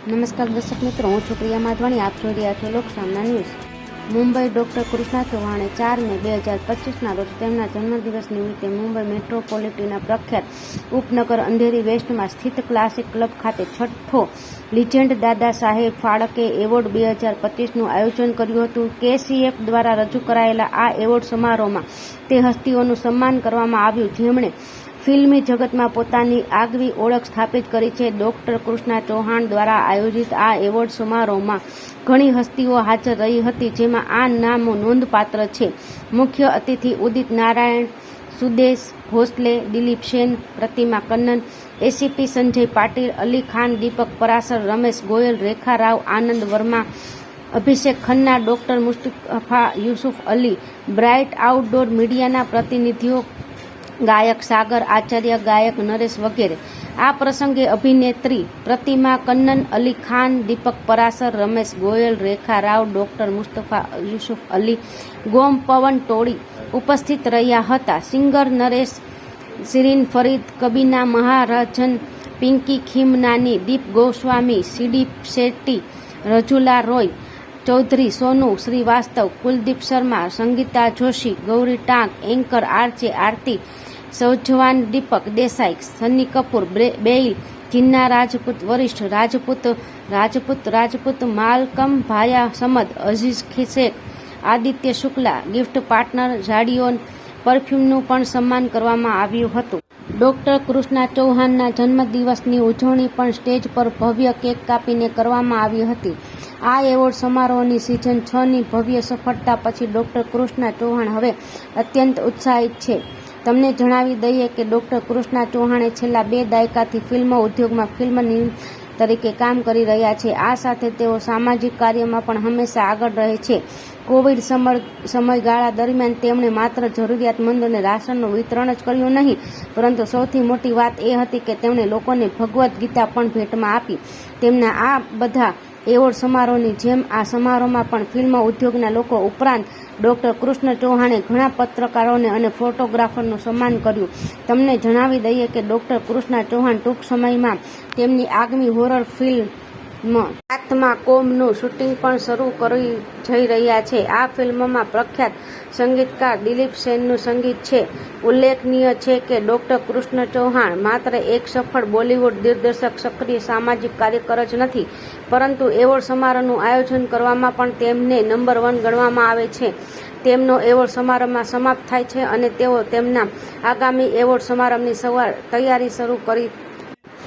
નમસ્કાર દર્શક મિત્રો, હું છું પ્રિયા માધવાણી. આપ જોઈ રહ્યા છો લોકસામના ન્યૂઝ. મુંબઈ ડોક્ટર કૃષ્ણા ચૌહાણે ચાર મે બે હજાર પચીસના રોજ તેમના જન્મદિવસ નિમિત્તે મુંબઈ મેટ્રોપોલિટીના પ્રખ્યાત ઉપનગર અંધેરી વેસ્ટમાં સ્થિત ક્લાસિક ક્લબ ખાતે છઠ્ઠો લિજેન્ડ દાદા સાહેબ ફાળકે એવોર્ડ બે હજાર પચીસનું આયોજન કર્યું હતું. કેસીએફ દ્વારા રજૂ કરાયેલા આ એવોર્ડ સમારોહમાં તે હસ્તીઓનું સન્માન કરવામાં આવ્યું, જેમણે ફિલ્મી જગતમાં પોતાની આગવી ઓળખ સ્થાપિત કરી છે. ડોક્ટર કૃષ્ણા ચૌહાણ દ્વારા આયોજિત આ એવોર્ડ સમારોહમાં ઘણી હસ્તીઓ હાજર રહી હતી, જેમાં આ નામો નોંધપાત્ર છે. મુખ્ય અતિથિ Udit Narayan, Sudesh Bhosle, Dilip Sen, Pratima Kannan ACP Sanjay Patil, Ali Khan, Deepak Parashar, Ramesh Goyal, Rekha Rao, Anand Verma, Abhishek Khanna, doctor Mustafa Yusuf Ali, bright outdoor મીડિયાના પ્રતિનિધિઓ ગાયક સાગર આચાર્ય, ગાયક નરેશ વગેરે. આ પ્રસંગે અભિનેત્રી પ્રતિમા કન્નન, અલી ખાન, દીપક પરાસર, રમેશ ગોયલ, રેખા રાવ, ડોક્ટર મુસ્તફા યુસુફ અલી, ગોમ પવન ટોળી ઉપસ્થિત રહ્યા હતા. સિંગર નરેશ સિરીન ફરીદ, કબીના મહારાજન, પિંકી ખીમનાની, દીપ ગોસ્વામી સીડી શેટ્ટી, રજુલા રોય ચૌધરી સોનુ શ્રીવાસ્તવ, કુલદીપ શર્મા, સંગીતા જોશી, ગૌરી ટાંક, એન્કર આરજે આરતી, સૌજવાન દીપક દેસાઈ, સન્ની કપૂર બેઇલ જિન્ના રાજપૂત, વરિષ્ઠ રાજપૂત રાજપૂત રાજપૂત, માલકમ ભાયા સમદ, અઝીઝ ખિસેક આદિત્ય શુક્લા, ગિફ્ટ પાર્ટનર ઝાડીઓ પરફ્યુમનું પણ સન્માન કરવામાં આવ્યું હતું. ડોક્ટર કૃષ્ણા ચૌહાણના જન્મદિવસની ઉજવણી પણ સ્ટેજ પર ભવ્ય કેક કાપીને કરવામાં આવી હતી. આ એવોર્ડ સમારોહની સિઝન છ ની ભવ્ય સફળતા પછી ડોક્ટર કૃષ્ણા ચૌહાણ હવે અત્યંત ઉત્સાહિત છે. તમને જણાવી દઈએ કે ડોક્ટર કૃષ્ણા ચૌહાણે છેલ્લા બે દાયકાથી ફિલ્મ ઉદ્યોગમાં ફિલ્મ તરીકે કામ કરી રહ્યા છે. આ સાથે તેઓ સામાજિક કાર્યમાં પણ હંમેશા આગળ રહે છે. કોવિડ સમયગાળા દરમિયાન તેમણે માત્ર જરૂરિયાતમંદોને રાશનનું વિતરણ જ કર્યું નહીં, પરંતુ સૌથી મોટી વાત એ હતી કે તેમણે લોકોને ભગવદ્ ગીતા પણ ભેટમાં આપી. તેમના આ બધા એવોર્ડ સમારોહની જેમ આ સમારોહમાં પણ ફિલ્મ ઉદ્યોગના લોકો ઉપરાંત ડોક્ટર કૃષ્ણ ચૌહાણે ઘણા પત્રકારોને અને ફોટોગ્રાફરનું સન્માન કર્યું. તમને જણાવી દઈએ કે ડોક્ટર કૃષ્ણા ચૌહાણ ટૂંક સમયમાં તેમની આગમી હોરર ફિલ્મ આત્મા કોમનું શૂટિંગ પણ શરૂ કરી જઈ રહ્યા છે. આ ફિલ્મમાં પ્રખ્યાત સંગીતકાર દિલીપ સેનનું સંગીત છે. ઉલ્લેખનીય છે કે ડોક્ટર કૃષ્ણ ચૌહાણ માત્ર એક સફળ બોલિવૂડ દિગ્દર્શક સક્રિય સામાજિક કાર્યકર જ નથી, પરંતુ એવોર્ડ સમારોહનું આયોજન કરવામાં પણ તેમને નંબર વન ગણવામાં આવે છે. તેમનો એવોર્ડ સમારંભમાં સમાપ્ત થાય છે અને તેઓ તેમના આગામી એવોર્ડ સમારંભની સવાર, તૈયારી શરૂ કરી